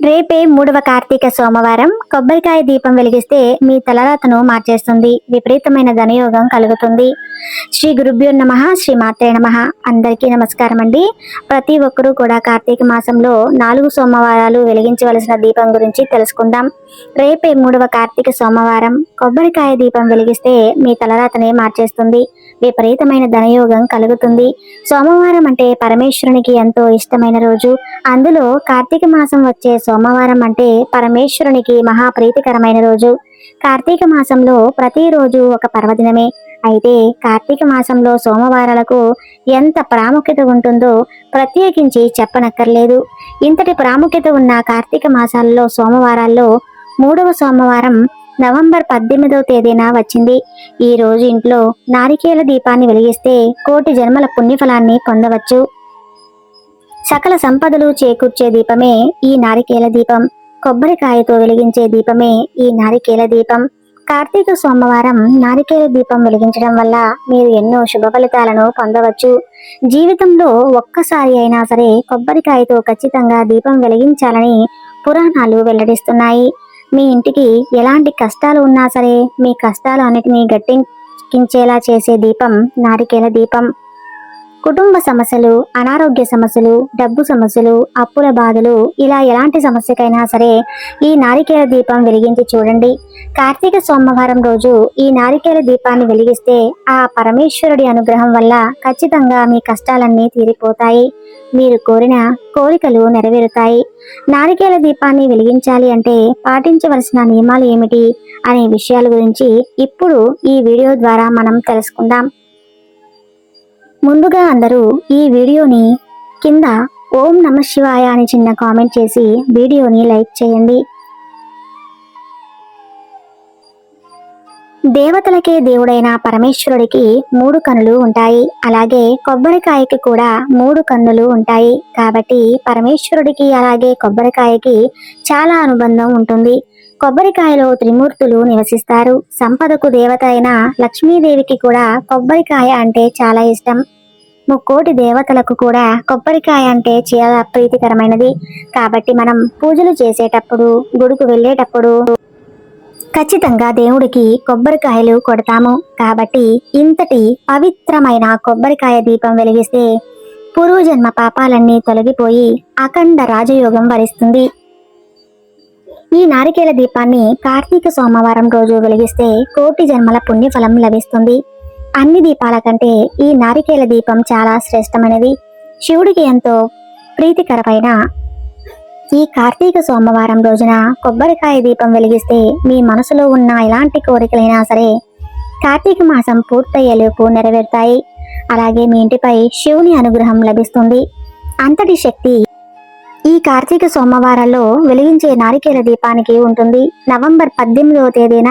రేపే మూడవ కార్తీక సోమవారం కొబ్బరికాయ దీపం వెలిగిస్తే మీ తలరాతను మార్చేస్తుంది. విపరీతమైన ధనయోగం కలుగుతుంది. శ్రీ గురుభ్యో నమ శ్రీ మాత్రే నమ. అందరికీ నమస్కారం అండి. ప్రతి ఒక్కరూ కూడా కార్తీక మాసంలో నాలుగు సోమవారాలు వెలిగించవలసిన దీపం గురించి తెలుసుకుందాం. రేపే మూడవ కార్తీక సోమవారం కొబ్బరికాయ దీపం వెలిగిస్తే మీ తలరాతనే మార్చేస్తుంది. విపరీతమైన ధనయోగం కలుగుతుంది. సోమవారం అంటే పరమేశ్వరునికి ఎంతో ఇష్టమైన రోజు. అందులో కార్తీక మాసం వచ్చే సోమవారం అంటే పరమేశ్వరునికి మహాప్రీతికరమైన రోజు. కార్తీక మాసంలో ప్రతిరోజు ఒక పర్వదినమే. అయితే కార్తీక మాసంలో సోమవారాలకు ఎంత ప్రాముఖ్యత ఉంటుందో ప్రత్యేకించి చెప్పనక్కర్లేదు. ఇంతటి ప్రాముఖ్యత ఉన్న కార్తీక మాసాల్లో సోమవారాల్లో మూడవ సోమవారం నవంబర్ పద్దెనిమిదవ తేదీన వచ్చింది. ఈ రోజు ఇంట్లో నారికేల దీపాన్ని వెలిగిస్తే కోటి జన్మల పుణ్యఫలాన్ని పొందవచ్చు. సకల సంపదలు చేకూర్చే దీపమే ఈ నారికేల దీపం. కొబ్బరికాయతో వెలిగించే దీపమే ఈ నారికేల దీపం. కార్తీక సోమవారం నారికేల దీపం వెలిగించడం వల్ల మీరు ఎన్నో శుభ ఫలితాలను పొందవచ్చు. జీవితంలో ఒక్కసారి అయినా సరే కొబ్బరికాయతో ఖచ్చితంగా దీపం వెలిగించాలని పురాణాలు వెల్లడిస్తున్నాయి. మీ ఇంటికి ఎలాంటి కష్టాలు ఉన్నా సరే మీ కష్టాలు అన్నిటినీ గట్టెక్కించేలా చేసే దీపం నారికేల దీపం కుటుంబ సమస్యలు అనారోగ్య సమస్యలు డబ్బు సమస్యలు అప్పుల బాధలు ఇలా ఎలాంటి సమస్యకైనా సరే ఈ నారికేల దీపం వెలిగించి చూడండి. కార్తీక సోమవారం రోజు ఈ నారికేల దీపాన్ని వెలిగిస్తే ఆ పరమేశ్వరుడి అనుగ్రహం వల్ల ఖచ్చితంగా మీ కష్టాలన్నీ తీరిపోతాయి. మీరు కోరిన కోరికలు నెరవేరుతాయి. నారికేల దీపాన్ని వెలిగించాలి అంటే పాటించవలసిన నియమాలు ఏమిటి అనే విషయాల గురించి ఇప్పుడు ఈ వీడియో ద్వారా మనం తెలుసుకుందాం. ముందుగా అందరూ ఈ వీడియోని కింద ఓం నమ శివాయ అని చిన్న కామెంట్ చేసి వీడియోని లైక్ చేయండి. దేవతలకే దేవుడైన పరమేశ్వరుడికి మూడు కన్నులు ఉంటాయి. అలాగే కొబ్బరికాయకి కూడా మూడు కన్నులు ఉంటాయి. కాబట్టి పరమేశ్వరుడికి అలాగే కొబ్బరికాయకి చాలా అనుబంధం ఉంటుంది. కొబ్బరికాయలో త్రిమూర్తులు నివసిస్తారు. సంపదకు దేవత అయిన లక్ష్మీదేవికి కూడా కొబ్బరికాయ అంటే చాలా ఇష్టం. ముక్కోటి దేవతలకు కూడా కొబ్బరికాయ అంటే చాలా ప్రీతికరమైనది. కాబట్టి మనం పూజలు చేసేటప్పుడు గుడికి వెళ్ళేటప్పుడు ఖచ్చితంగా దేవుడికి కొబ్బరికాయలు కొడతాము. కాబట్టి ఇంతటి పవిత్రమైన కొబ్బరికాయ దీపం వెలిగిస్తే పూర్వజన్మ పాపాలన్నీ తొలగిపోయి అఖండ రాజయోగం వరిస్తుంది. ఈ నారికేల దీపాన్ని కార్తీక సోమవారం రోజు వెలిగిస్తే కోటి జన్మల పుణ్యఫలం లభిస్తుంది. అన్ని దీపాల కంటే ఈ నారికేల దీపం చాలా శ్రేష్టమైనది. శివుడికి ఎంతో ప్రీతికరమైన ఈ కార్తీక సోమవారం రోజున కొబ్బరికాయ దీపం వెలిగిస్తే మీ మనసులో ఉన్న ఎలాంటి కోరికలైనా సరే కార్తీక మాసం పూర్తయ్యేలోపు నెరవేరుతాయి. అలాగే మీ ఇంటిపై శివుని అనుగ్రహం లభిస్తుంది. అంతటి శక్తి ఈ కార్తీక సోమవారంలో వెలిగించే నారికేల దీపానికి ఉంటుంది నవంబర్ పద్దెనిమిదవ తేదీన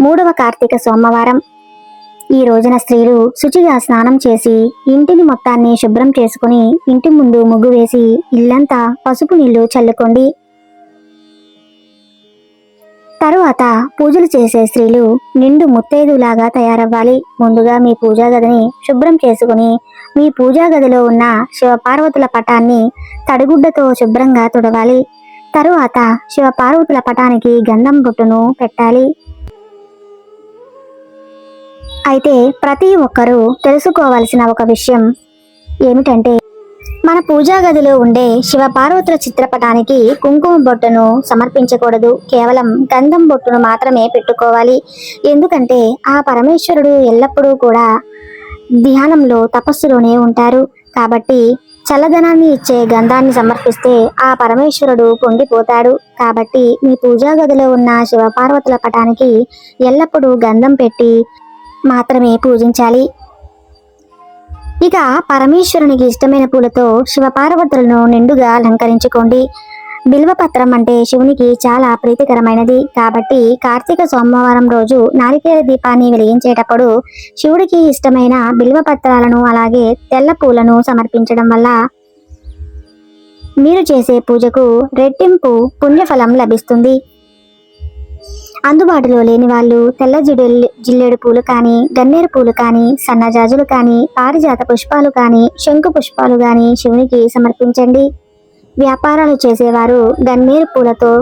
మూడవ కార్తీక సోమవారం. ఈ రోజున స్త్రీలు శుచిగా స్నానం చేసి ఇంటిని మొత్తాన్ని శుభ్రం చేసుకుని ఇంటి ముందు ముగ్గు వేసి ఇల్లంతా పసుపు నీళ్ళు చల్లుకోండి. తరువాత పూజలు చేసే స్త్రీలు నిండు ముత్తైదులాగా తయారవ్వాలి. ముందుగా మీ పూజా గదిని శుభ్రం చేసుకుని మీ పూజా గదిలో ఉన్న శివపార్వతుల పటాన్ని తడిగుడ్డతో శుభ్రంగా తుడవాలి. తరువాత శివపార్వతుల పటానికి గంధం బొట్టును పెట్టాలి. అయితే ప్రతి ఒక్కరూ తెలుసుకోవాల్సిన ఒక విషయం ఏమిటంటే మన పూజా గదిలో ఉండే శివపార్వతుల చిత్రపటానికి కుంకుమ బొట్టును సమర్పించకూడదు. కేవలం గంధం బొట్టును మాత్రమే పెట్టుకోవాలి. ఎందుకంటే ఆ పరమేశ్వరుడు ఎల్లప్పుడూ కూడా ధ్యానంలో తపస్సులోనే ఉంటారు. కాబట్టి చల్లదనాన్ని ఇచ్చే గంధాన్ని సమర్పిస్తే ఆ పరమేశ్వరుడు పొంగిపోతాడు కాబట్టి మీ పూజా గదిలో ఉన్న శివపార్వతుల పటానికి ఎల్లప్పుడూ గంధం పెట్టి మాత్రమే పూజించాలి. ఇక పరమేశ్వరునికి ఇష్టమైన పూలతో శివపార్వతులను నిండుగా అలంకరించుకోండి. బిల్వపత్రం అంటే శివునికి చాలా ప్రీతికరమైనది. కాబట్టి కార్తీక సోమవారం రోజు నారికేల దీపాన్ని వెలిగించేటప్పుడు శివుడికి ఇష్టమైన బిల్వపత్రాలను అలాగే తెల్ల పూలను సమర్పించడం వల్ల మీరు చేసే పూజకు రెట్టింపు పుణ్యఫలం లభిస్తుంది. అందుబాటులో లేని వాళ్ళు తెల్ల జిడెల్ జిల్లేడు పూలు కానీ గన్నేరు పూలు కానీ సన్నజాజులు కానీ పారిజాత పుష్పాలు కానీ శంకు పుష్పాలు కానీ శివునికి సమర్పించండి. వ్యాపారాలు చేసేవారు గన్నేరు పూలతో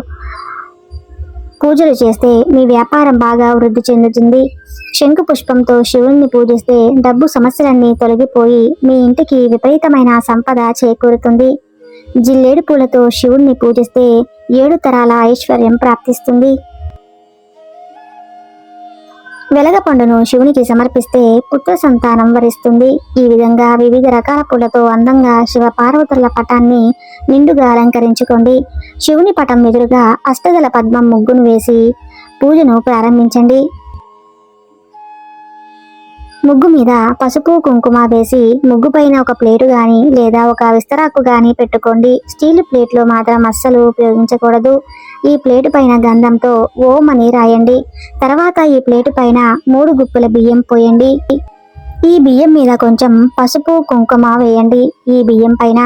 పూజలు చేస్తే మీ వ్యాపారం బాగా వృద్ధి చెందుతుంది. శంకు పుష్పంతో శివుణ్ణి పూజిస్తే డబ్బు సమస్యలన్నీ తొలగిపోయి మీ ఇంటికి విపరీతమైన సంపద చేకూరుతుంది. జిల్లేడు పూలతో శివుణ్ణి పూజిస్తే ఏడు తరాల ఐశ్వర్యం ప్రాప్తిస్తుంది. వెలగ పండును శివునికి సమర్పిస్తే పుత్ర సంతానం వరిస్తుంది. ఈ విధంగా వివిధ రకాల పూలతో అందంగా శివ పార్వతుల పటాన్ని నిండుగా అలంకరించుకోండి. శివుని పటం ఎదురుగా అష్టదల పద్మం ముగ్గును వేసి పూజను ప్రారంభించండి. ముగ్గు మీద పసుపు కుంకుమ వేసి ముగ్గు పైన ఒక ప్లేటు గాని లేదా ఒక విస్తరాకు గాని పెట్టుకోండి. స్టీల్ ప్లేట్లో మాత్రం అస్సలు ఉపయోగించకూడదు. ఈ ప్లేటు పైన గంధంతో ఓం అని రాయండి. తర్వాత ఈ ప్లేటు పైన మూడు గుప్పుల బియ్యం పోయండి. ఈ బియ్యం మీద కొంచెం పసుపు కుంకుమ వేయండి. ఈ బియ్యం పైన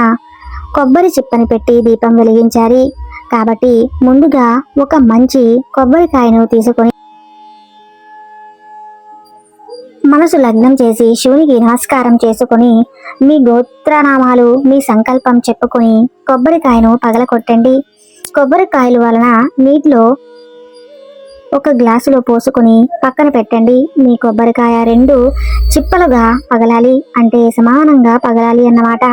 కొబ్బరి చిప్పని పెట్టి దీపం వెలిగించాలి. కాబట్టి ముందుగా ఒక మంచి కొబ్బరికాయను తీసుకొని మనసు లగ్నం చేసి శివునికి నమస్కారం చేసుకుని మీ గోత్రనామాలు మీ సంకల్పం చెప్పుకొని కొబ్బరికాయను పగలకొట్టండి కొబ్బరికాయలు వలన నీటిలో ఒక గ్లాసులో పోసుకొని పక్కన పెట్టండి. మీ కొబ్బరికాయ రెండు చిప్పలుగా పగలాలి అంటే సమానంగా పగలాలి అన్నమాట.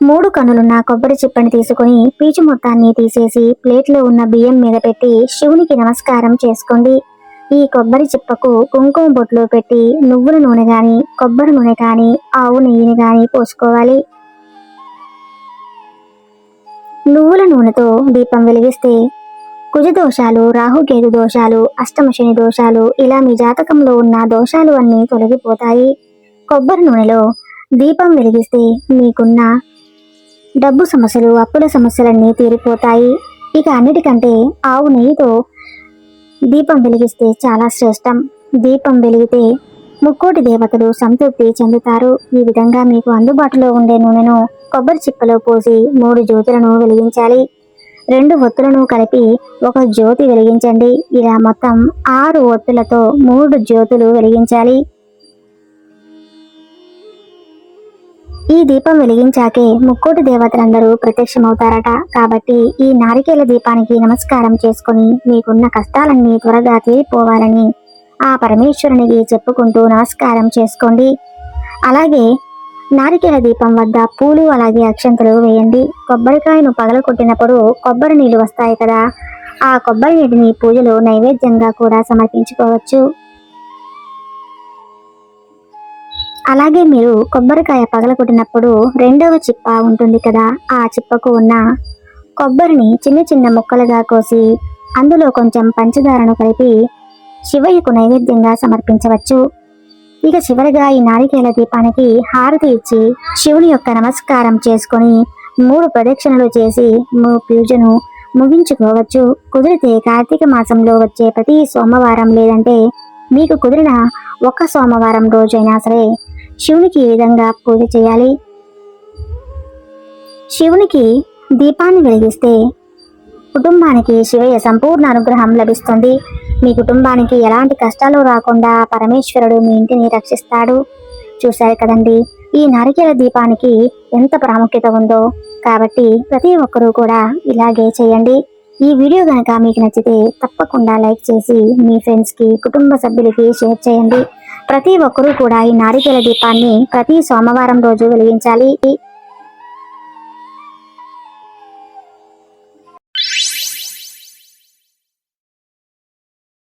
మూడు కనులున్న కొబ్బరి చిప్పని తీసుకొని పీచు మొత్తాన్ని తీసేసి ప్లేట్లో ఉన్న బియ్యం మీద పెట్టి శివునికి నమస్కారం చేసుకోండి. ఈ కొబ్బరి చిప్పకు కుంకుమ బొట్లు పెట్టి నువ్వుల నూనె గాని కొబ్బరి నూనె గాని ఆవు నెయ్యిని గాని పోసుకోవాలి. నువ్వుల నూనెతో దీపం వెలిగిస్తే కుజ దోషాలు రాహుకేతు దోషాలు అష్టమశని దోషాలు ఇలా మీ జాతకంలో ఉన్న దోషాలు అన్నీ తొలగిపోతాయి. కొబ్బరి నూనెలో దీపం వెలిగిస్తే మీకున్న డబ్బు సమస్యలు అప్పుల సమస్యలన్నీ తీరిపోతాయి. ఇక అన్నిటికంటే ఆవు నెయ్యితో దీపం వెలిగిస్తే చాలా శ్రేష్టం. దీపం వెలిగితే ముక్కోటి దేవతలు సంతృప్తి చెందుతారు. ఈ విధంగా మీకు అందుబాటులో ఉండే నూనెను కొబ్బరి చిప్పలో పోసి మూడు జ్యోతులను వెలిగించాలి. రెండు ఒత్తులను కలిపి ఒక జ్యోతి వెలిగించండి. ఇలా మొత్తం ఆరు ఒత్తులతో మూడు జ్యోతులు వెలిగించాలి. ఈ దీపం వెలిగించాకే ముక్కోటి దేవతలందరూ ప్రత్యక్షమవుతారట. కాబట్టి ఈ నారికేల దీపానికి నమస్కారం చేసుకుని మీకున్న కష్టాలన్నీ త్వరగా తీరిపోవాలని ఆ పరమేశ్వరునికి చెప్పుకుంటూ నమస్కారం చేసుకోండి. అలాగే నారికేల దీపం వద్ద పూలు అలాగే అక్షంతలు వేయండి. కొబ్బరికాయను పగలకొట్టినప్పుడు కొబ్బరి నీళ్ళు వస్తాయి కదా. ఆ కొబ్బరి నీటిని పూజలో నైవేద్యంగా కూడా సమర్పించుకోవచ్చు. అలాగే మీరు కొబ్బరికాయ పగలగొట్టినప్పుడు రెండవ చిప్ప ఉంటుంది కదా ఆ చిప్పకు ఉన్న కొబ్బరిని చిన్న చిన్న ముక్కలుగా కోసి అందులో కొంచెం పంచదారను కలిపి శివయ్యకు నైవేద్యంగా సమర్పించవచ్చు. ఇక చివరిగా ఈ నారికేల దీపానికి హారతి ఇచ్చి శివుని యొక్క నమస్కారం చేసుకొని మూడు ప్రదక్షిణలు చేసి మూ పూజను ముగించుకోవచ్చు. కుదిరితే కార్తీక మాసంలో వచ్చే ప్రతి సోమవారం లేదంటే మీకు కుదిరిన ఒక్క సోమవారం రోజైనా సరే శివునికి ఏ విధంగా పూజ చేయాలి? శివునికి దీపాన్ని వెలిగిస్తే కుటుంబానికి శివయ్య సంపూర్ణ అనుగ్రహం లభిస్తుంది. మీ కుటుంబానికి ఎలాంటి కష్టాలు రాకుండా పరమేశ్వరుడు మీ ఇంటిని రక్షిస్తాడు. చూశారు కదండి ఈ నారికేల దీపానికి ఎంత ప్రాముఖ్యత ఉందో. కాబట్టి ప్రతి ఒక్కరూ కూడా ఇలాగే చేయండి. ఈ వీడియో కనుక మీకు నచ్చితే తప్పకుండా లైక్ చేసి మీ ఫ్రెండ్స్కి కుటుంబ సభ్యులకి షేర్ చేయండి. ప్రతి ఒక్కరూ కూడా ఈ నారికేల దీపాన్ని ప్రతి సోమవారం రోజు వెలిగించాలి.